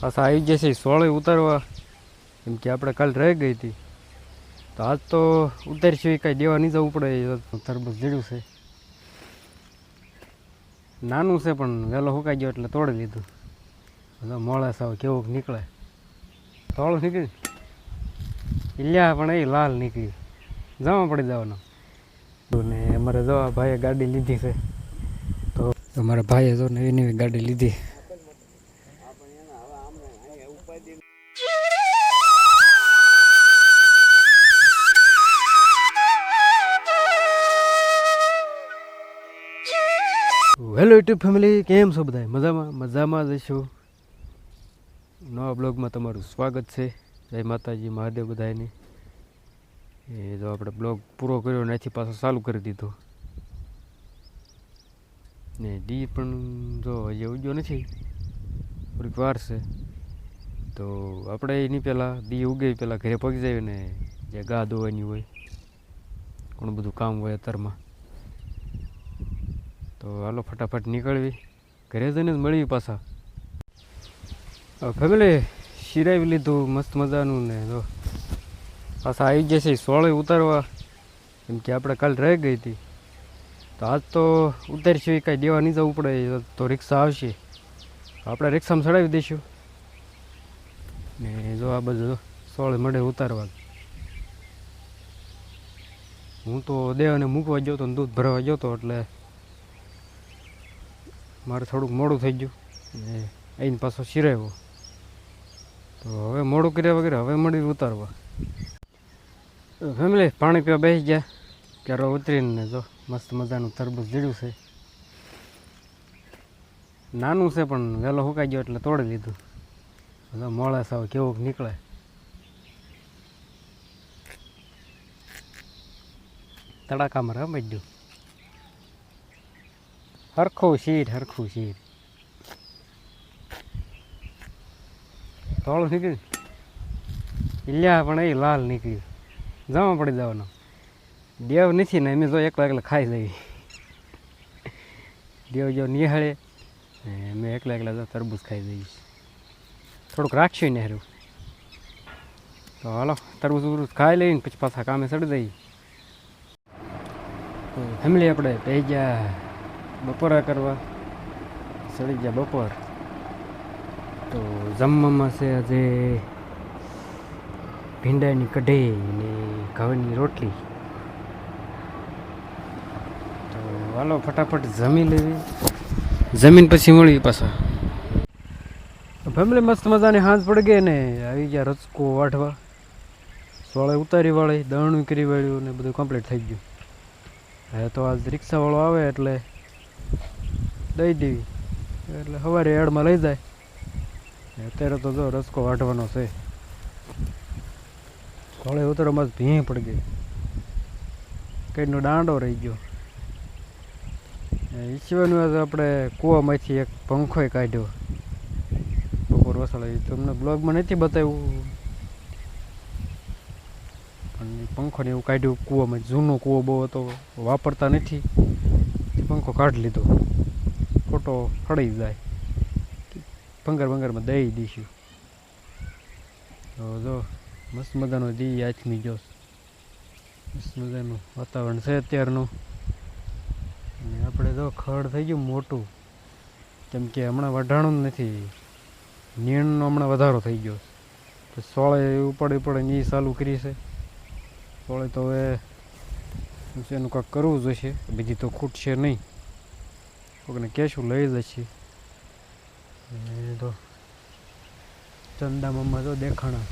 પાછા આવી જશે સોળે ઉતારવા, કેમ કે આપણે કાલ રહી ગઈ હતી. તો આજ તો ઉતારશું, એ કાંઈ દેવા નહીં જવું પડે તરબૂચ જીડ્યું છે. નાનું છે પણ વહેલો સુકાઈ ગયો એટલે તોડી લીધું. મોળા સાવ કેવું નીકળે. થોડું નીકળ્યું ઇલ્યા પણ એ લાલ નીકળી જવા પડી જવાનો. ને અમારે જવા ભાઈએ ગાડી લીધી છે. તો અમારા ભાઈએ જો નવી નવી ગાડી લીધી. હેલો યુટ્યુબ ફેમિલી કેમ છો બધા મજામાં? મજામાં જ છો? નવા બ્લોગમાં તમારું સ્વાગત છે. જય માતાજી, મહાદેવ બધાને એ જો આપણે બ્લોગ પૂરો કર્યો ને એથી પાછો ચાલુ કરી દીધો. ને ડી પણ જો હજી ઉગ્યો નથી. થોડીક વાર છે. તો આપણે એની પહેલાં દી ઉગે પહેલાં ઘરે પગી જાય ને જે ગા ધોવાની હોય, ઘણું બધું કામ હોય અત્યારમાં. તો હાલો ફટાફટ નીકળવી. ઘરે જઈને જ મળવી પાછા. ફેમિલી, શિરાવી લીધું, મસ્ત મજાનું ને જો. પાછા આવી જશે સોળે ઉતારવા. કેમ કે આપણે કાલ રહી ગઈ હતી. તો આજ તો ઉતારશું કાંઈ દેવા નહીં જવું પડે તો રિક્ષા આવશે. આપણે રિક્ષામાં ચડાવી દઈશું. ને જો આ બધું સોળે મળે ઉતારવા. હું તો દેવાને મૂકવા ગયો તો દૂધ ભરવા ગયો તો એટલે મારે થોડુંક મોડું થઈ ગયું. ને આઈને પાછો શિરાવ્યો. તો હવે મોડું કર્યા વગેરે હવે મળી ઉતારવા. ફેમિલી, પાણી પીવા બેસી ગયા. ક્યારે ઉતરીને જો, મસ્ત મજાનું તરબૂજ જીડ્યું છે. નાનું છે પણ વહેલો સુકાઈ ગયો એટલે તોડી લીધું. બધા મોળા સાવ કેવું નીકળે. તડાકામાં રમાઈ ગયું. હરખું શીર હરખું શીર ધોળું નીકળ્યું? ઇલ્યા પણ એ લાલ નીકળ્યું. જમા પડી જવાનો. દેવ નથી ને, અમે જો એકલા એકલા ખાઈ લઈએ દેવ જો નિહાળે અમે એકલા એકલા જો તરબૂચ ખાઈ દઈએ થોડુંક રાખ્યું ને હારું તો હાલો, તરબૂચ ઉરબૂચ ખાઈ લઈને પછી પાછા કામે ચડી જઈએ. ફેમિલી આપણે ગયા બપોરા કરવા. ચડી ગયા બપોર. તો જમવામાં છે આજે ભીંડાની કઢી ને ઘઉંની રોટલી. તો હાલો ફટાફટ જમી લેવી. જમીન પછી મળી પાછા. ફેમિલી મસ્ત મજાની હાંજ પડી ગઈ ને આવી ગયા રચકો વાઢવા. સોળે ઉતારી વાળી દણું કરી વાળ્યું ને બધું કમ્પ્લીટ થઈ ગયું. હવે તો આજ રિક્ષાવાળો આવે એટલે દઈ દેવી. એટલે સવારે એડમાં લઈ જાય. અત્યારે તો જો રસકો વાઢવાનો છે. ઘોડે ઉતરોમાં ભીં પડી ગઈ. કંઈનો દાંડો રહી ગયો. ઈશ્વરનું આપણે કૂવામાંથી એક પંખોય કાઢ્યો. બપોર વસાડે એ તમને બ્લોગમાં નથી બતાવ્યું. પણ પંખો ને એવું કાઢ્યું, કૂવામાં જૂનો કૂવો બહુ હતો, વાપરતા નથી. પંખો કાઢી લીધો. ખોટો ફળી જાય. ભંગર ભંગરમાં દઈ દઈશું. તો જો, મસ્ત મજાનો દી આથમી જોશ મસ્ત મજાનું વાતાવરણ છે અત્યારનું. અને આપણે જો ખડ થઈ ગયું મોટું. કેમ કે હમણાં વઢાણું નથી. નીણનો હમણાં વધારો થઈ ગયો. તો સોળે ઉપાડી પડે એ ચાલુ કરી છે. સોળે તો હવે એનું કાંઈક કરવું જોઈશે બીજી તો ખૂટશે નહીં. કોકને કહેશું, લઈ જશે. તો ચંદા મમ્મા તો દેખાણા.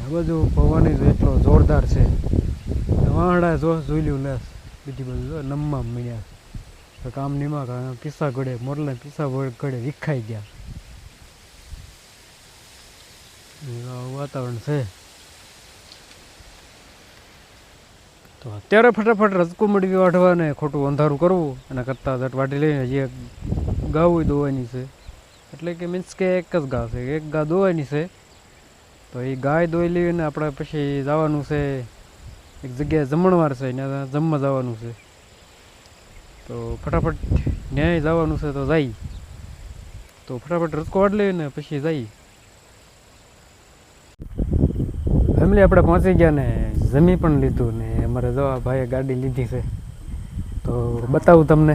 આ બધું પવન જ એટલો જોરદાર છે. વાહડા જો જોઈલ્યું લેસ બીજી બધું જો નમવા મળ્યા તો કામ નિમા પીસા ઘડે, મોરલે પીસા ઘડે, વિખાઈ ગયા. વાતાવરણ છે. તો અત્યારે ફટાફટ રસકું મળી વાઢવા ને ખોટું અંધારું કરવું, એના કરતાં ઝટ વાટી લઈને જે ગાવું દોવાની છે. એટલે કે મીન્સ કે એક જ ગા છે, એક ગા દોવાની છે. તો એ ગાય દોઈ લેવીને આપણે પછી જવાનું છે, એક જગ્યાએ જમણવાર છે ત્યાં જમવા જવાનું છે. તો ફટાફટ ન્યાય જવાનું છે તો જાય. તો ફટાફટ રસકો વાટ લઈને પછી જાય. ફેમિલી આપણે પહોંચી ગયા ને, જમી પણ લીધું ને. અમારે જો ભાઈએ ગાડી લીધી છે. તો બતાવું તમને.